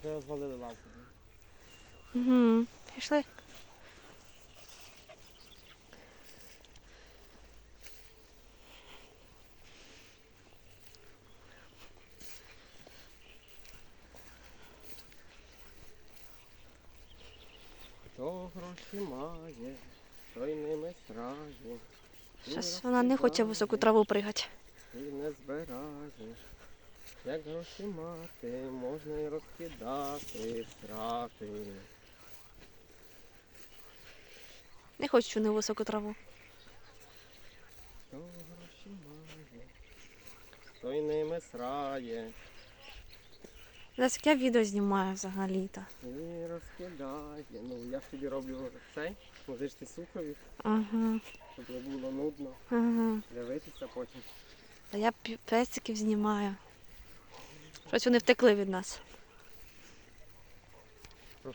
Вже розвалили лампу. Угу. Пішли. Хто гроші має, той ними срає. Щас вона не хоче в високу траву пригати. І не збираєш. Як гроші мати, можна й розкидати страти. Не хочу на високу траву. Хто гроші має, той ними срає. Зараз як я відео знімаю взагалі-то. І розкидає. Ну я ж тобі роблю цей, музичний супровід, Ага, щоб не було нудно. ага. Дивитися потім. А я пі- песиків знімаю. Щось вони втекли від нас.